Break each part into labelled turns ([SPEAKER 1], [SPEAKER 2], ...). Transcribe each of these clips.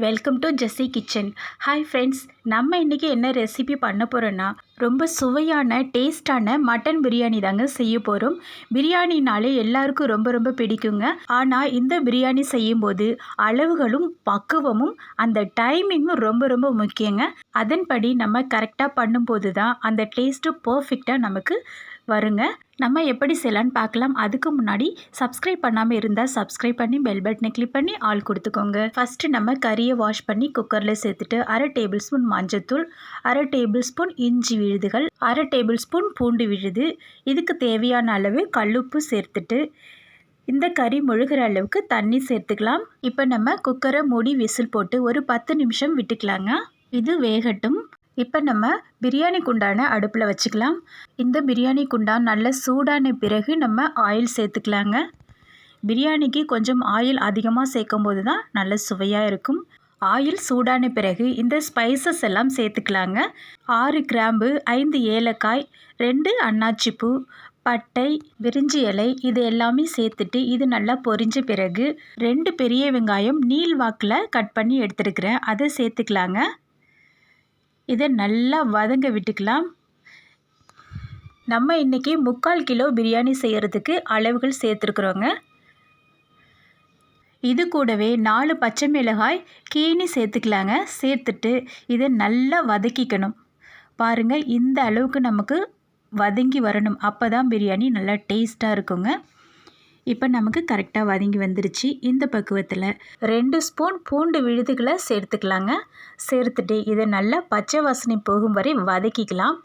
[SPEAKER 1] Welcome to Jessie kitchen hi friends நம்ம இன்றைக்கி என்ன ரெசிபி பண்ண போகிறோன்னா ரொம்ப சுவையான டேஸ்டான மட்டன் பிரியாணி தாங்க செய்ய போகிறோம் பிரியாணினாலே எல்லாருக்கும் ரொம்ப ரொம்ப பிடிக்குங்க. ஆனால் இந்த பிரியாணி செய்யும்போது அளவுகளும் பக்குவமும் அந்த டைமிங்கும் ரொம்ப ரொம்ப முக்கியங்க. அதன்படி நம்ம கரெக்டாக பண்ணும்போது தான் அந்த டேஸ்ட்டு பர்ஃபெக்டாக நமக்கு வருங்க நம்ம எப்படி செய்யலான்னு பார்க்கலாம். அதுக்கு முன்னாடி சப்ஸ்கிரைப் பண்ணாமல் இருந்தால் சப்ஸ்கிரைப் பண்ணி பெல் பட்டனை கிளிக் பண்ணி ஆள் கொடுத்துக்கோங்க. ஃபஸ்ட்டு நம்ம கறியை வாஷ் பண்ணி குக்கரில் சேர்த்துட்டு அரை டேபிள் ஸ்பூன் மஞ்சத்தூள் அரை டேபிள் ஸ்பூன் இஞ்சி விழுதுகள் அரை டேபிள் ஸ்பூன் பூண்டு விழுது. இதுக்கு தேவையான அளவு கல்லுப்பு சேர்த்துட்டு இந்த கறி முழுகிற அளவுக்கு தண்ணி சேர்த்துக்கலாம். இப்போ நம்ம குக்கரை மூடி விசில் போட்டு ஒரு பத்து நிமிஷம் விட்டுக்கலாங்க. இது வேகட்டும். இப்போ நம்ம பிரியாணி குண்டான அடுப்பில் வச்சுக்கலாம். இந்த பிரியாணி குண்டான் நல்ல சூடான பிறகு நம்ம ஆயில் சேர்த்துக்கலாங்க. பிரியாணிக்கு கொஞ்சம் ஆயில் அதிகமாக சேர்க்கும் போது தான் நல்ல சுவையாக இருக்கும். ஆயில் சூடான பிறகு இந்த ஸ்பைசஸ் எல்லாம் சேர்த்துக்கலாங்க. ஆறு கிராம்பு ஐந்து ஏலக்காய் ரெண்டு அன்னாச்சிப்பூ பட்டை விரிஞ்சி இலை இது எல்லாமே சேர்த்துட்டு இது நல்லா பொரிஞ்ச பிறகு ரெண்டு பெரிய வெங்காயம் நீள் வாக்கில் கட் பண்ணி எடுத்துருக்கிறேன். அதை சேர்த்துக்கலாங்க. இதை நல்லா வதங்க விட்டுக்கலாம். நம்ம இன்றைக்கி முக்கால் கிலோ பிரியாணி செய்கிறதுக்கு அளவுகள் சேர்த்துருக்குறோங்க. இது கூடவே நாலு பச்சை மிளகாய் கீனி சேர்த்துக்கலாங்க. சேர்த்துட்டு இதை நல்லா வதக்கிக்கணும். பாருங்கள் இந்த அளவுக்கு நமக்கு வதங்கி வரணும். அப்போ தான் பிரியாணி நல்லா டேஸ்ட்டாக இருக்குங்க. இப்போ நமக்கு கரெக்டாக வதங்கி வந்துருச்சு. இந்த பக்குவத்தில் ரெண்டு ஸ்பூன் பூண்டு விழுதுகளை சேர்த்துக்கலாங்க. சேர்த்துட்டு இதை நல்லா பச்சை வாசனை போகும் வரை வதக்கிக்கலாம்.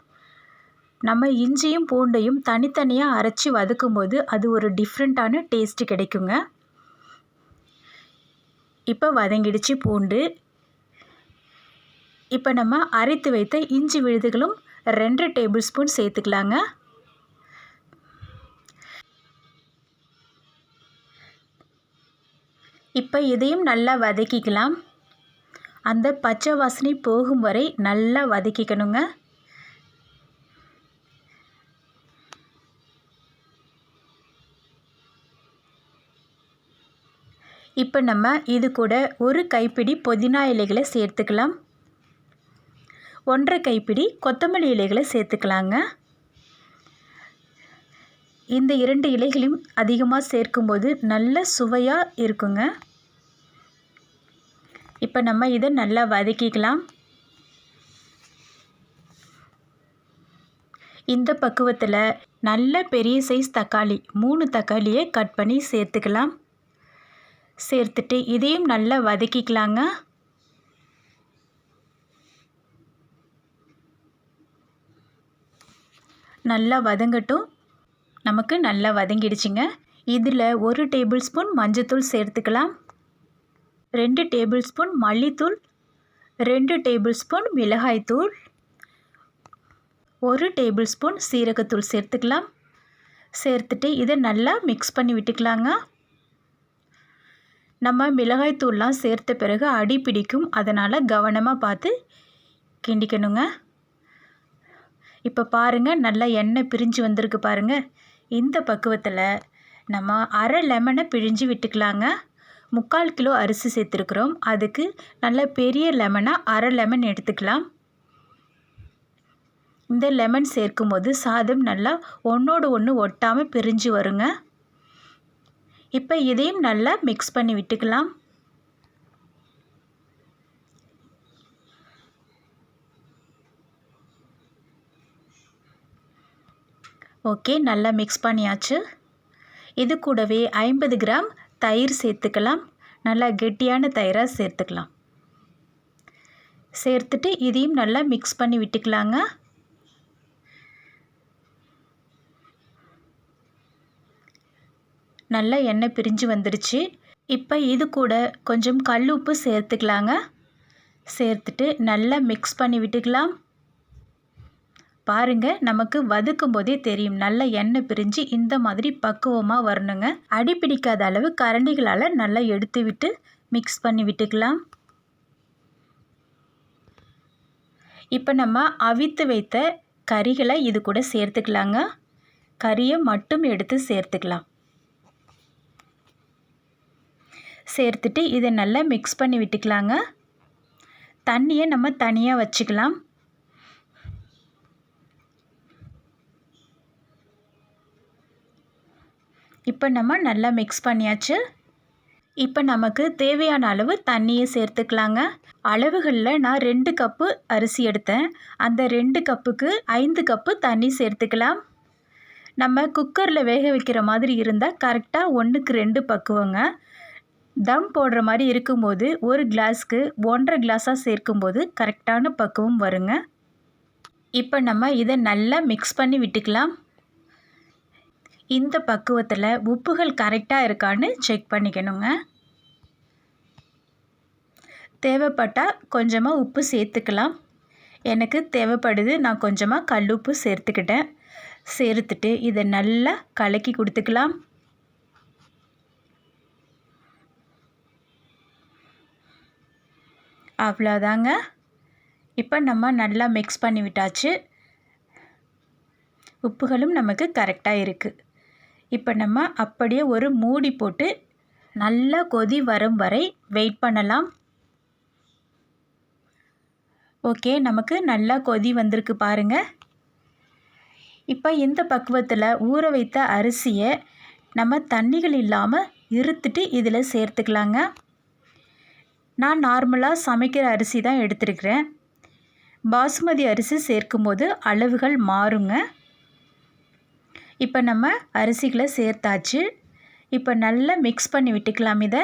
[SPEAKER 1] நம்ம இஞ்சியும் பூண்டையும் தனித்தனியாக அரைச்சி வதக்கும்போது அது ஒரு டிஃப்ரெண்ட்டான டேஸ்ட்டு கிடைக்குங்க. இப்போ வதங்கிடுச்சு பூண்டு. இப்போ நம்ம அரைத்து வைத்த இஞ்சி விழுதுகளும் ரெண்டு டேபிள் ஸ்பூன் சேர்த்துக்கலாங்க. இப்போ இதையும் நல்லா வதக்கிக்கலாம். அந்த பச்சை வாசனை போகும் வரை நல்லா வதக்கிக்கணுங்க. இப்போ நம்ம இது கூட ஒரு கைப்பிடி புதினா இலைகளை சேர்த்துக்கலாம். ஒன்றரை கைப்பிடி கொத்தமல்லி இலைகளை சேர்த்துக்கலாங்க. இந்த இரண்டு இலைகளையும் அதிகமாக சேர்க்கும்போது நல்ல சுவையாக இருக்குங்க. இப்போ நம்ம இதை நல்லா வதக்கிக்கலாம். இந்த பக்குவத்தில் நல்ல பெரிய சைஸ் தக்காளி மூணு தக்காளியை கட் பண்ணி சேர்த்துக்கலாம். சேர்த்துட்டு இதையும் நல்லா வதக்கிக்கலாங்க. நல்லா வதங்கட்டும். நமக்கு நல்லா வதங்கிடுச்சுங்க. இதில் ஒரு டேபிள் ஸ்பூன் மஞ்சத்தூள் சேர்த்துக்கலாம். ரெண்டு டேபிள் ஸ்பூன் மல்லித்தூள். ரெண்டு டேபிள் ஸ்பூன் மிளகாய்த்தூள். ஒரு டேபிள் ஸ்பூன் சீரகத்தூள் சேர்த்துக்கலாம். சேர்த்துட்டு இதை நல்லா மிக்ஸ் பண்ணி விட்டுக்கலாங்க. நம்ம மிளகாய்த்தூள்லாம் சேர்த்த பிறகு அடி பிடிக்கும். அதனால் கவனமாக பார்த்து கிண்டிக்கணுங்க. இப்போ பாருங்கள் நல்லா எண்ணெய் பிரிஞ்சு வந்திருக்கு பாருங்கள் இந்த பக்குவத்தில் நம்ம அரை லெமனை பிழிஞ்சு விட்டுக்கலாங்க. முக்கால் கிலோ அரிசி சேர்த்துருக்குறோம். அதுக்கு நல்ல பெரிய லெமனாக அரை லெமன் எடுத்துக்கலாம். இந்த லெமன் சேர்க்கும் போது சாதம் நல்லா ஒன்றோடு ஒன்று ஒட்டாமல் பிரிஞ்சு வருங்க. இப்போ இதையும் நல்லா மிக்ஸ் பண்ணி விட்டுக்கலாம். ஓகே நல்லா மிக்ஸ் பண்ணியாச்சு. இது கூடவே ஐம்பது கிராம் தயிர் சேர்த்துக்கலாம். நல்லா கெட்டியான தயிராக சேர்த்துக்கலாம். சேர்த்துட்டு இதையும் நல்லா மிக்ஸ் பண்ணி விட்டுக்கலாங்க. நல்லா எண்ணெய் பிரிஞ்சு வந்துடுச்சு இப்போ இது கூட கொஞ்சம் கல் உப்பு சேர்த்துக்கலாங்க. சேர்த்துட்டு நல்லா மிக்ஸ் பண்ணி விட்டுக்கலாம். பாருங்கள் நமக்கு வதக்கும் போதே தெரியும். நல்ல எண்ணெய் பிரிஞ்சு இந்த மாதிரி பக்குவமாக வரணுங்க. அடி பிடிக்காத அளவு கரண்டிகளால் நல்லா எடுத்து விட்டு மிக்ஸ் பண்ணி விட்டுக்கலாம். இப்போ நம்ம அவித்து வைத்த கறிகளை இது கூட சேர்த்துக்கலாங்க. கறியை மட்டும் எடுத்து சேர்த்துக்கலாம். சேர்த்துட்டு இதை நல்லா மிக்ஸ் பண்ணி விட்டுக்கலாங்க. தண்ணியை நம்ம தனியாக வச்சுக்கலாம். இப்போ நம்ம நல்லா மிக்ஸ் பண்ணியாச்சு. இப்போ நமக்கு தேவையான அளவு தண்ணியை சேர்த்துக்கலாங்க. அளவுகளில் நான் ரெண்டு கப்பு அரிசி எடுத்தேன். அந்த ரெண்டு கப்புக்கு ஐந்து கப்பு தண்ணி சேர்த்துக்கலாம். நம்ம குக்கரில் வேக வைக்கிற மாதிரி இருந்தால் கரெக்டாக ஒன்றுக்கு ரெண்டு பக்குவங்க. தம் போடுற மாதிரி இருக்கும்போது ஒரு கிளாஸ்க்கு ஒன்றரை கிளாஸாக சேர்க்கும்போது கரெக்டான பக்குவம் வருங்க. இப்போ நம்ம இதை நல்லா மிக்ஸ் பண்ணி விட்டுக்கலாம். இந்த பக்குவத்தில் உப்புகள் கரெக்டாக இருக்கான்னு செக் பண்ணிக்கணுங்க. தேவைப்பட்டால் கொஞ்சமாக உப்பு சேர்த்துக்கலாம். எனக்கு தேவைப்படுது நான் கொஞ்சமாக கல்லுப்பு சேர்த்துக்கிட்டேன். சேர்த்துட்டு இதை நல்லா கலக்கி கொடுத்துக்கலாம். அவ்வளோதாங்க இப்போ நம்ம நல்லா மிக்ஸ் பண்ணி விட்டாச்சு உப்புகளும் நமக்கு கரெக்டாக இருக்குது இப்போ நம்ம அப்படியே ஒரு மூடி போட்டு நல்லா கொதி வரும் வரை வெயிட் பண்ணலாம். ஓகே நமக்கு நல்லா கொதி வந்திருக்கு பாருங்கள் இப்போ இந்த பக்குவத்தில் ஊற வைத்த அரிசியை நம்ம தண்ணிகள் இல்லாமல் இருத்துட்டு இதில் சேர்த்துக்கலாங்க. நான் நார்மலாக சமைக்கிற அரிசி தான் எடுத்துருக்கிறேன். பாசுமதி அரிசி சேர்க்கும்போது அளவுகள் மாறுங்க. இப்போ நம்ம அரிசிகளை சேர்த்தாச்சு. இப்போ நல்லா மிக்ஸ் பண்ணி விட்டுக்கலாம் இதை.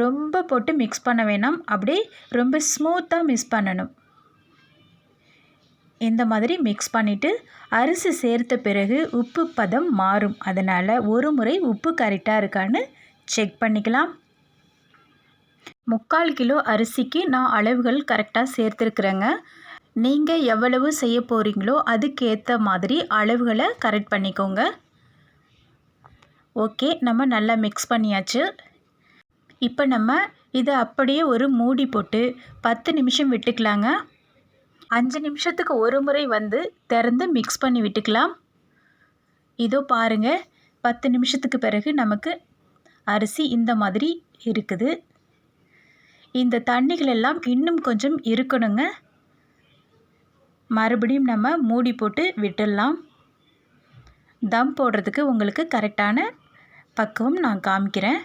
[SPEAKER 1] ரொம்ப போட்டு மிக்ஸ் பண்ண வேணாம். அப்படியே ரொம்ப ஸ்மூத்தாக மிக்ஸ் பண்ணணும். இந்த மாதிரி மிக்ஸ் பண்ணிவிட்டு அரிசி சேர்த்த பிறகு உப்பு பதம் மாறும். அதனால் ஒரு முறை உப்பு கரெக்டாக இருக்கான்னு செக் பண்ணிக்கலாம். முக்கால் கிலோ அரிசிக்கு நான் அளவுகள் கரெக்டாக சேர்த்துருக்குறேங்க. நீங்கள் எவ்வளவு செய்ய போகிறீங்களோ அதுக்கேற்ற மாதிரி அளவுகளை கரெக்ட் பண்ணிக்கோங்க. ஓகே நம்ம நல்லா மிக்ஸ் பண்ணியாச்சு. இப்போ நம்ம இதை அப்படியே ஒரு மூடி போட்டு பத்து நிமிஷம் விட்டுக்கலாங்க. அஞ்சு நிமிஷத்துக்கு ஒரு முறை வந்து திறந்து மிக்ஸ் பண்ணி விட்டுக்கலாம். இதோ பாருங்கள் பத்து நிமிஷத்துக்கு பிறகு நமக்கு அரிசி இந்த மாதிரி இருக்குது. இந்த தண்ணிகள் எல்லாம் இன்னும் கொஞ்சம் இருக்கணுங்க. மறுபடியும் நம்ம மூடி போட்டு விட்டுடலாம். தம் போடுறதுக்கு உங்களுக்கு கரெக்டான பக்குவம் நான் காமிக்கிறேன்.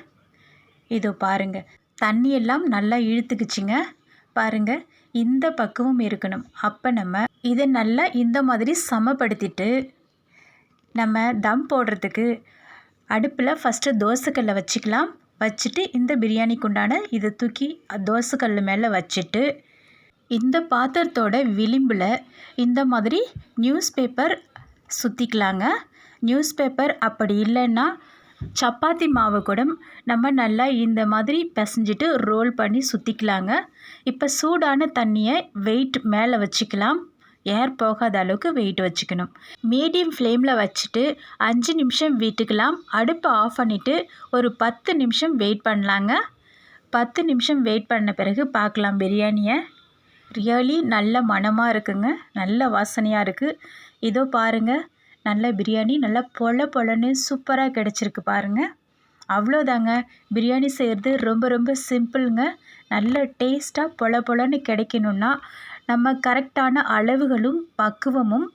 [SPEAKER 1] இதோ பாருங்கள் தண்ணியெல்லாம் நல்லா இழுத்துக்குச்சிங்க. பாருங்கள் இந்த பக்குவம் இருக்கணும். அப்போ நம்ம இதை நல்லா இந்த மாதிரி சமப்படுத்திட்டு நம்ம தம் போடுறதுக்கு அடுப்பில் ஃபஸ்ட்டு தோசைக்கல்லை வச்சுக்கலாம். வச்சுட்டு இந்த பிரியாணிக்கு உண்டான இதை தூக்கி தோசைக்கல் மேலே வச்சுட்டு இந்த பாத்திரத்தோட விளிம்பில் இந்த மாதிரி நியூஸ் பேப்பர் சுற்றிக்கலாங்க நியூஸ் பேப்பர் அப்படி இல்லைன்னா சப்பாத்தி மாவு கூட நம்ம நல்லா இந்த மாதிரி பிசைஞ்சிட்டு ரோல் பண்ணி சுற்றிக்கலாங்க இப்போ சூடான தண்ணியை வெயிட் மேலே வச்சுக்கலாம். ஏர் போகாத அளவுக்கு வெயிட் வச்சுக்கணும். மீடியம் ஃப்ளேமில் வச்சுட்டு அஞ்சு நிமிஷம் வீட்டுக்கலாம். அடுப்பை ஆஃப் பண்ணிவிட்டு ஒரு பத்து நிமிஷம் வெயிட் பண்ணலாங்க. பத்து நிமிஷம் வெயிட் பண்ண பிறகு பார்க்கலாம் பிரியாணியை. ரியலி நல்ல மணமாக இருக்குங்க. நல்ல வாசனையாக இருக்குது இதோ பாருங்கள் நல்ல பிரியாணி நல்லா பொல பொலன்னு சூப்பராக கிடச்சிருக்கு பாருங்கள் அவ்வளோதாங்க. பிரியாணி செய்கிறது ரொம்ப ரொம்ப சிம்பிளுங்க. நல்ல டேஸ்ட்டாக பொல பொலன்னு கிடைக்கணுன்னா நம்ம கரெக்டான அளவுகளும் பக்குவமும்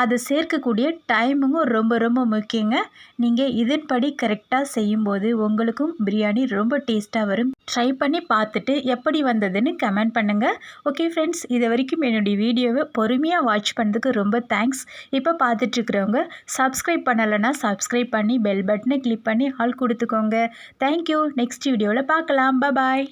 [SPEAKER 1] அது சேர்க்கக்கூடிய டைமுங்கும் ரொம்ப ரொம்ப முக்கியங்க. நீங்கள் இதன்படி கரெக்டாக செய்யும்போது உங்களுக்கும் பிரியாணி ரொம்ப டேஸ்ட்டாக வரும். ட்ரை பண்ணி பார்த்துட்டு எப்படி வந்ததுன்னு கமெண்ட் பண்ணுங்கள் ஓகே ஃப்ரெண்ட்ஸ் இது வரைக்கும் என்னுடைய வீடியோவை பொறுமையாக வாட்ச் பண்ணதுக்கு ரொம்ப தேங்க்ஸ் இப்போ பார்த்துட்ருக்குறவங்க சப்ஸ்கிரைப் பண்ணலைன்னா சப்ஸ்கிரைப் பண்ணி பெல் பட்டனை கிளிக் பண்ணி ஆள் கொடுத்துக்கோங்க. தேங்க்யூ நெக்ஸ்ட் வீடியோவில் பார்க்கலாம். பாய்